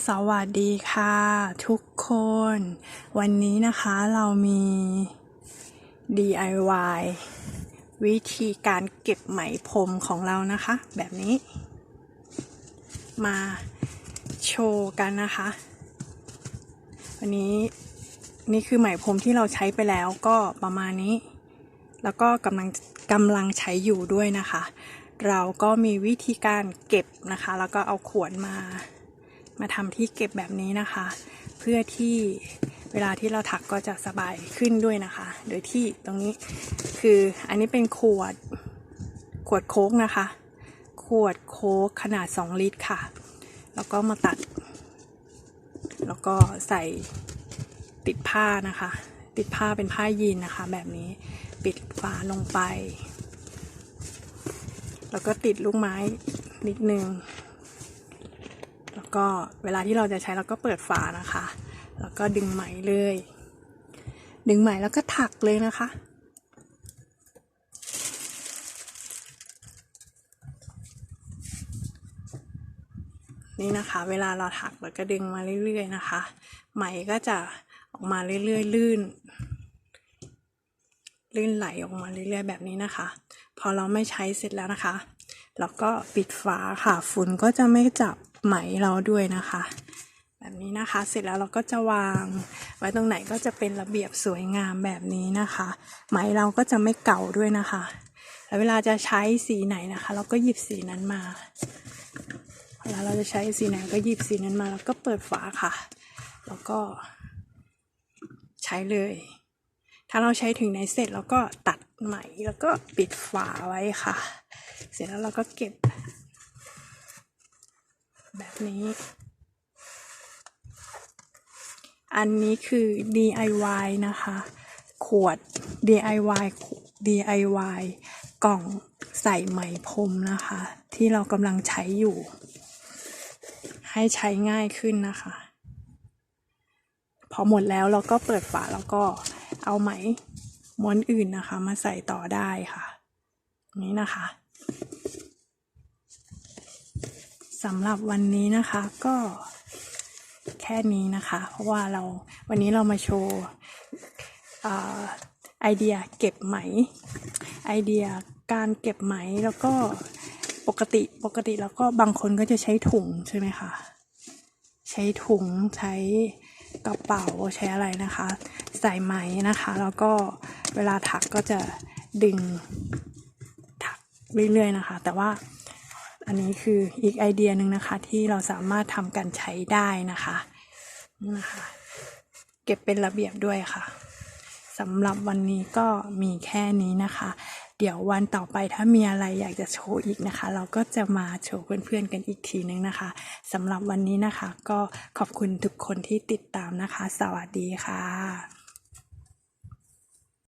สวัสดีค่ะ ทุกคน วันนี้นะคะเรามี DIY วิธีการเก็บไหมพรมของเรานะคะ แบบนี้ มาโชว์กันนะคะ วันนี้นี่คือไหมพรมที่เราใช้ไปแล้วก็ประมาณนี้ แล้วก็กำลังกำลังใช้อยู่ด้วยนะคะ เราก็มีวิธีการเก็บนะคะ แล้วก็เอาขวดมา มาทำที่เก็บแบบนี้นะคะ เพื่อที่เวลาที่เราถักก็จะสบายขึ้นด้วยนะคะ โดยที่ตรงนี้คืออันนี้เป็นขวดขวดโค้กนะคะ ขวดโค้กขนาด 2 ลิตรค่ะ แล้วก็มาตัด แล้วก็ใส่ติดผ้านะคะ ติดผ้าเป็นผ้ายีนนะคะ แบบนี้ปิดฝาลงไป แล้วก็ติดลูกไม้นิดนึง ก็เวลาที่เราจะใช้เราก็เปิดฝานะคะ แล้วก็ดึงไหมเลย ดึงไหมแล้วก็ถักเลยนะคะ นี่นะคะ เวลาเราถักเราก็ดึงมาเรื่อยๆนะคะ ไหมก็จะออกมาเรื่อยๆลื่นลื่นไหลออกมาเรื่อยๆแบบนี้นะคะ พอเราไม่ใช้เสร็จแล้วนะคะ เราก็ปิดฝาค่ะฝุ่นก็จะไม่จับไหมเราด้วยนะคะ แบบนี้นะคะเสร็จแล้วเราก็จะวาง ไว้ตรงไหนก็จะเป็นระเบียบสวยงามแบบนี้นะคะ ไหมเราก็จะไม่เก่าด้วยนะคะ แล้วเวลาจะใช้สีไหนนะคะ เราก็หยิบสีนั้นมาเวลาเราจะใช้สีไหนก็หยิบสีนั้นมา แล้วก็เปิดฝาค่ะ แล้วก็ใช้เลย ถ้าเราใช้ถึงไหนเสร็จเราก็ตัดไหมแล้วก็ปิดฝาไว้ค่ะ เสร็จแล้วเราก็เก็บ แบบนี้ อันนี้คือ DIY นะคะ ขวด DIY DIY กล่องใส่ไหมพรมนะคะ ที่เรากำลังใช้อยู่ ให้ใช้ง่ายขึ้นนะคะ พอหมดแล้วเราก็เปิดฝาแล้วก็เอาไหมม้วนอื่นนะคะ มาใส่ต่อได้ค่ะ นี้นะคะ สำหรับวันนี้นะคะก็แค่นี้นะคะ เพราะว่าเราวันนี้เรามาโชว์ไอเดียเก็บไหม ไอเดียการเก็บไหมแล้วก็ปกติปกติแล้วก็บางคนก็จะใช้ถุงใช่ไหมคะใช้ถุงใช้กระเป๋าใช้อะไรนะคะ ใส่ไหมนะคะ แล้วก็เวลาถักก็จะดึงถักเรื่อยๆนะคะ แต่ว่า อันนี้คืออีกไอเดียหนึ่งนะคะที่เราสามารถทำการใช้ได้นะคะนี่นะคะ เก็บเป็นระเบียบด้วยค่ะสำหรับวันนี้ก็มีแค่นี้นะคะ เดี๋ยววันต่อไปถ้ามีอะไรอยากจะโชว์อีกนะคะ เราก็จะมาโชว์เพื่อนๆกันอีกทีนึงนะคะสำหรับวันนี้นะคะ ก็ขอบคุณทุกคนที่ติดตามนะคะ สวัสดีค่ะ